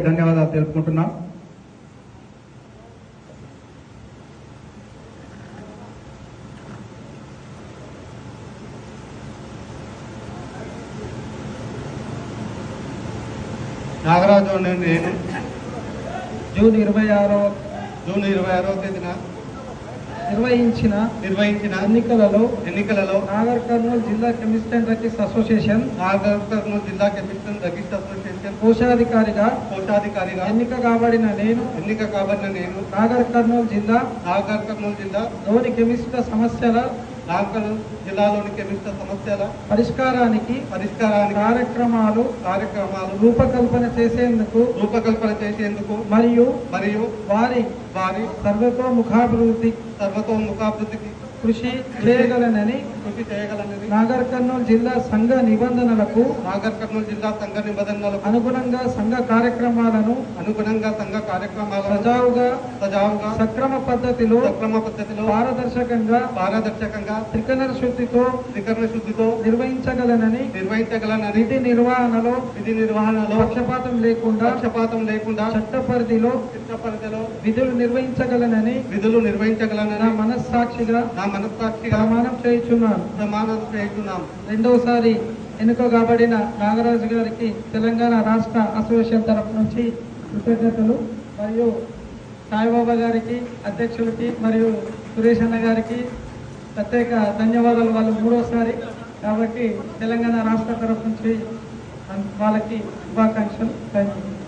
ధన్యవాదాలు తెలుపుకుంటున్నాం. నాగరాజు నేను. జూన్ ఇరవై ఆరో జూన్ ఇరవై ఆరో తేదీన నిర్వహించిన నిర్వహించిన ఎన్నికలలో ఎన్నికలలో నాగర్ కర్నూలు జిల్లా chemist and drugs association Nagarkurnool జిల్లా కెమిస్టర్ రిజిస్టర్ అసోసియేషన్ కోశాధికారిగా కోశాధికారిగా ఎన్నిక కాబడిన నేను ఎన్నిక కాబడిన నేను నాగర్ కర్నూలు జిల్లా నాగర్ కర్నూలు జిల్లా లోని కెమిస్ట్ల సమస్యల నాగర్ జిల్లాలోని కెమిస్టర్ సమస్యల పరిష్కారానికి పరిష్కారానికి కార్యక్రమాలు కార్యక్రమాలు రూపకల్పన చేసేందుకు రూపకల్పన చేసేందుకు మరియు మరియు వారి వారి సర్వతోముఖాభివృద్ధి సర్వతోముఖాభివృద్ధికి కృషి చేయగలనని కృషి చేయగలనని నాగర్ కర్నూలు జిల్లా సంఘ నిబంధనలకు నాగర్ కర్నూలు జిల్లా సంఘ నిబంధనలకు అనుగుణంగా సంఘ కార్యక్రమాలను అనుగుణంగా సంఘ కార్యక్రమాలను సజావుగా సజావుగా సక్రమ పద్ధతిలో సక్రమ పద్ధతిలో పారదర్శకంగా పారదర్శకంగా త్రికరణ శుద్ధితో త్రికరణ శుద్ధితో నిర్వహించగలనని నిర్వహించగలనని విధి నిర్వహణలో విధి నిర్వహణలో పక్షపాతం లేకుండా పక్షపాతం లేకుండా చట్ట పరిధిలో చిత్త పరిధిలో విధులు నిర్వహించగలనని విధులు నా నిర్వహించగలనని మనస్సాక్షిగా నా మనస్సాక్షిగా ప్రమాణం చేయుచున్నాను ప్రమాణం చేస్తున్నాం రెండవసారి ఎన్నుకోబడిన నాగరాజు గారికి తెలంగాణ రాష్ట్ర అసోసియేషన్ తరఫు నుంచి కృతజ్ఞతలు. మరియు సాయిబాబా గారికి అధ్యక్షులకి మరియు సురేష్ అన్న గారికి ప్రత్యేక ధన్యవాదాలు. వాళ్ళు మూడోసారి కాబట్టి తెలంగాణ రాష్ట్ర తరఫు నుంచి వాళ్ళకి శుభాకాంక్షలు. Thank you